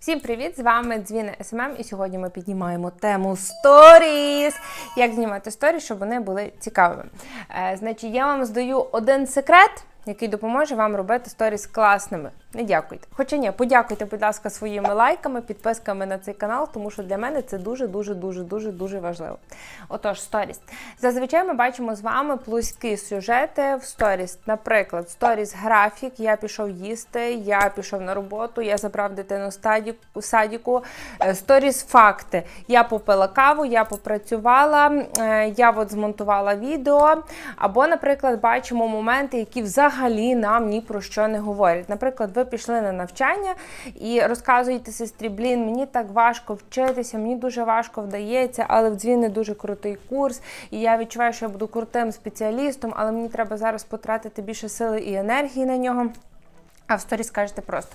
Всім привіт! З вами Дзвіна СММ, і сьогодні ми піднімаємо тему сторіс. Як знімати сторіс, щоб вони були цікавими. Е, значить, я вам здаю один секрет, який допоможе вам робити сторіс класними. Не дякуйте. Хоча ні, подякуйте, будь ласка, своїми лайками, підписками на цей канал, тому що для мене це дуже, дуже, дуже, дуже, важливо. Отож, сторіс. Зазвичай ми бачимо з вами плоські сюжети в сторіс. Наприклад, сторіс графік, я пішов їсти, я пішов на роботу, я забрав дитину з садіку. Е, Сторіс факти. Я попила каву, я попрацювала, е, я от змонтувала відео. Або, наприклад, бачимо моменти, які взагалі нам ні про що не говорять. Наприклад, ви пішли на навчання і розказуєте сестрі, блін, мені так важко вчитися, мені дуже важко вдається, але в дзвіни дуже крутий курс, і я відчуваю, що я буду крутим спеціалістом, але мені треба зараз потратити більше сили і енергії на нього. А в сторі скажете просто: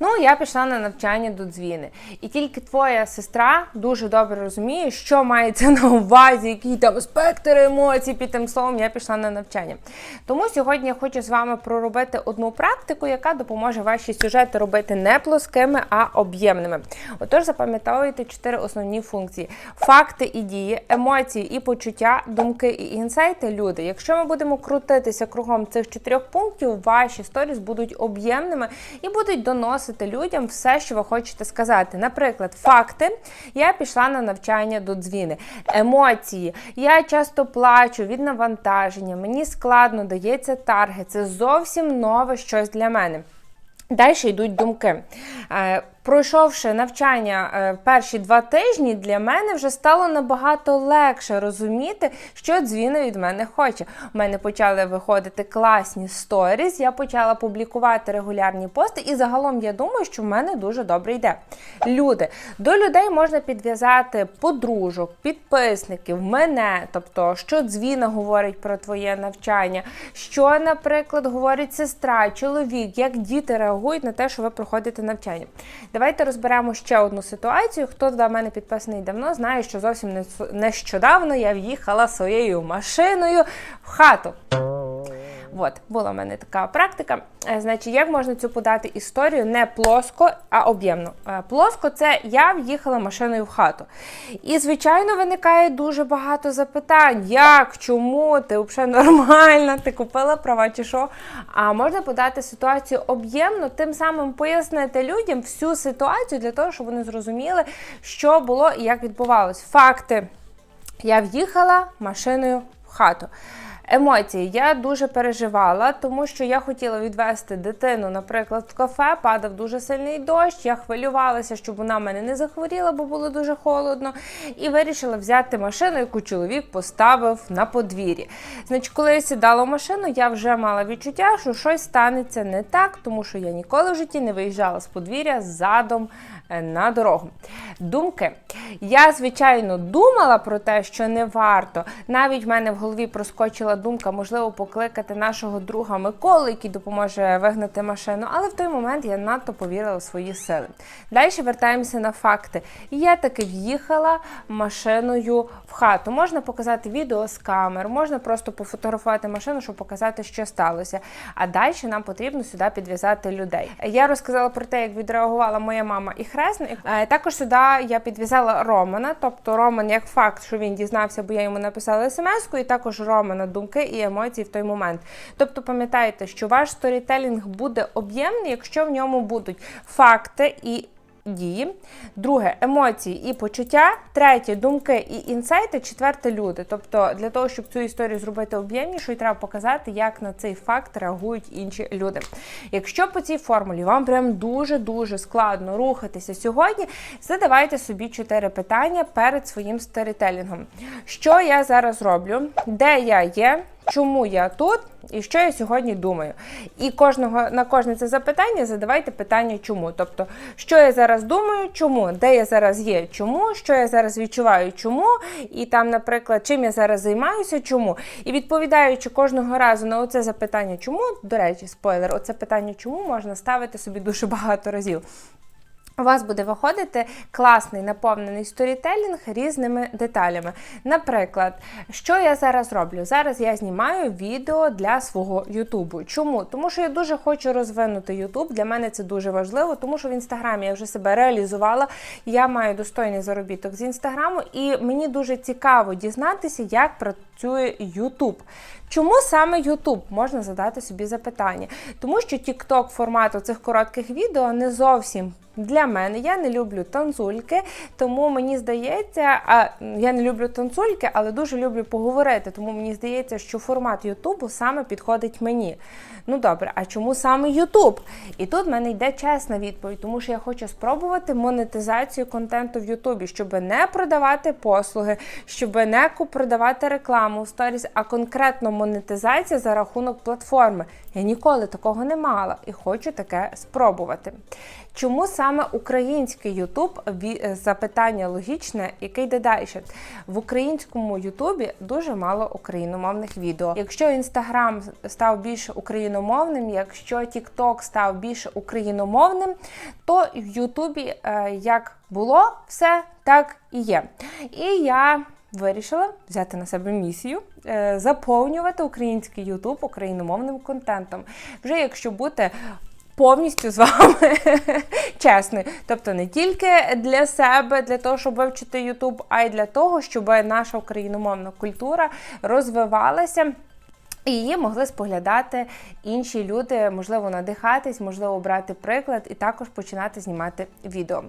ну, я пішла на навчання до дзвіни. І тільки твоя сестра дуже добре розуміє, що мається на увазі, який там спектр емоцій під тим словом я пішла на навчання. Тому сьогодні я хочу з вами проробити одну практику, яка допоможе ваші сюжети робити не плоскими, а об'ємними. Отож, запам'ятовуйте чотири основні функції: факти і дії, емоції і почуття, думки і інсайти. Люди. Якщо ми будемо крутитися кругом цих чотирьох пунктів, ваші сторіс будуть об'ємними і будуть доносити людям все, що ви хочете сказати. Наприклад, факти. Я пішла на навчання до дзвіни. Емоції. Я часто плачу від навантаження, мені складно дається тарги. Це зовсім нове щось для мене. Далі йдуть думки. Пройшовши навчання е, перші два тижні, для мене вже стало набагато легше розуміти, що дзвіна від мене хоче. У мене почали виходити класні сторіс, я почала публікувати регулярні пости, і загалом я думаю, що в мене дуже добре йде. Люди до людей можна підв'язати подружок, підписників, мене, тобто, що дзвіна говорить про твоє навчання, що, наприклад, говорить сестра, чоловік, як діти реагують на те, що ви проходите навчання. Давайте розберемо ще одну ситуацію. Хто до мене підписаний давно, знає, що зовсім не- нещодавно я в'їхала своєю машиною в хату. От, була в мене така практика. Е, Значить, як можна цю подати історію не плоско, а об'ємно. Е, Плоско це я в'їхала машиною в хату. І, звичайно, виникає дуже багато запитань: як, чому, ти взагалі нормальна, ти купила права чи що. А можна подати ситуацію об'ємно, тим самим пояснити людям всю ситуацію для того, щоб вони зрозуміли, що було і як відбувалось. Факти. Я в'їхала машиною в хату. Емоції я дуже переживала, тому що я хотіла відвести дитину, наприклад, в кафе, падав дуже сильний дощ. Я хвилювалася, щоб вона мене не захворіла, бо було дуже холодно. І вирішила взяти машину, яку чоловік поставив на подвір'ї. Значить, коли я сідала в машину, я вже мала відчуття, що щось станеться не так, тому що я ніколи в житті не виїжджала з подвір'я задом е, на дорогу. Думки. Я, звичайно, думала про те, що не варто. Навіть в мене в голові проскочила думка, можливо, покликати нашого друга Миколу, який допоможе вигнати машину. Але в той момент я надто повірила в свої сили. Далі вертаємося на факти. Я таки в'їхала машиною в хату. Можна показати відео з камер, можна просто пофотографувати машину, щоб показати, що сталося. А далі нам потрібно сюди підв'язати людей. Я розказала про те, як відреагувала моя мама і хресник. Е, Також сюди я підв'язала Романа, тобто Роман як факт, що він дізнався, бо я йому написала смс-ку, і також Романа думки і емоції в той момент. Тобто пам'ятайте, що ваш сторітелінг буде об'ємний, якщо в ньому будуть факти і дії. Друге емоції і почуття. Третє думки і інсайти. Четверте люди. Тобто, для того, щоб цю історію зробити об'ємнішою, треба показати, як на цей факт реагують інші люди. Якщо по цій формулі вам прям дуже дуже складно рухатися сьогодні, задавайте собі чотири питання перед своїм сторітелінгом. Що я зараз роблю? Де я є? Чому я тут і що я сьогодні думаю? І кожного на кожне це запитання задавайте питання, чому. Тобто, що я зараз думаю, чому, де я зараз є, чому, що я зараз відчуваю, чому, і там, наприклад, чим я зараз займаюся, чому. І відповідаючи кожного разу на оце запитання, чому, до речі, спойлер, оце питання, чому можна ставити собі дуже багато разів. У вас буде виходити класний наповнений сторітелінг різними деталями. Наприклад, що я зараз роблю? Зараз я знімаю відео для свого Ютубу. Чому? Тому що я дуже хочу розвинути Ютуб. Для мене це дуже важливо, тому що в інстаграмі я вже себе реалізувала. Я маю достойний заробіток з інстаграму, і мені дуже цікаво дізнатися, як працює Ютуб. Чому саме YouTube? Можна задати собі запитання. Тому що TikTok формату цих коротких відео не зовсім для мене. Я не люблю танцульки, тому мені здається, а я не люблю танцульки, але дуже люблю поговорити. Тому мені здається, що формат Ютубу саме підходить мені. Ну добре, а чому саме Ютуб? І тут в мене йде чесна відповідь, тому що я хочу спробувати монетизацію контенту в Ютубі, щоб не продавати послуги, щоб не продавати рекламу в сторіс, а конкретно монетизація за рахунок платформи. Я ніколи такого не мала і хочу таке спробувати. Чому саме український Ютуб? Ві- Запитання логічне, яке йде далі. В українському Ютубі дуже мало україномовних відео. Якщо Інстаграм став більше україномовним, якщо Тікток став більше україномовним, то в Ютубі е, як було все, так і є. І я вирішила взяти на себе місію е, заповнювати український Ютуб україномовним контентом. Вже якщо бути повністю з вами чесний. Тобто не тільки для себе, для того, щоб вивчити Ютуб, а й для того, щоб наша україномовна культура розвивалася. І її могли споглядати інші люди, можливо, надихатись, можливо, брати приклад і також починати знімати відео.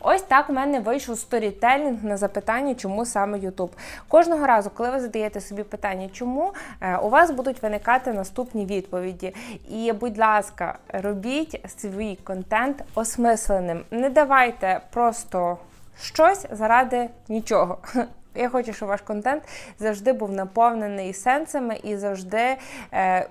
Ось так у мене вийшов сторітелінг на запитання, чому саме YouTube. Кожного разу, коли ви задаєте собі питання, чому е, у вас будуть виникати наступні відповіді. І, будь ласка, робіть свій контент осмисленим. Не давайте просто щось заради нічого. Я хочу, щоб ваш контент завжди був наповнений сенсами і завжди е,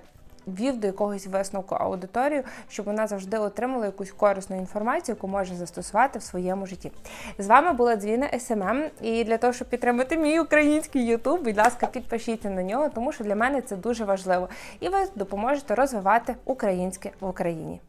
вів до якогось висновку аудиторію, щоб вона завжди отримала якусь корисну інформацію, яку може застосувати в своєму житті. З вами була Дзвіна СММ. І для того, щоб підтримати мій український Ютуб, будь ласка, підпишіться на нього, тому що для мене це дуже важливо. І ви допоможете розвивати українське в Україні.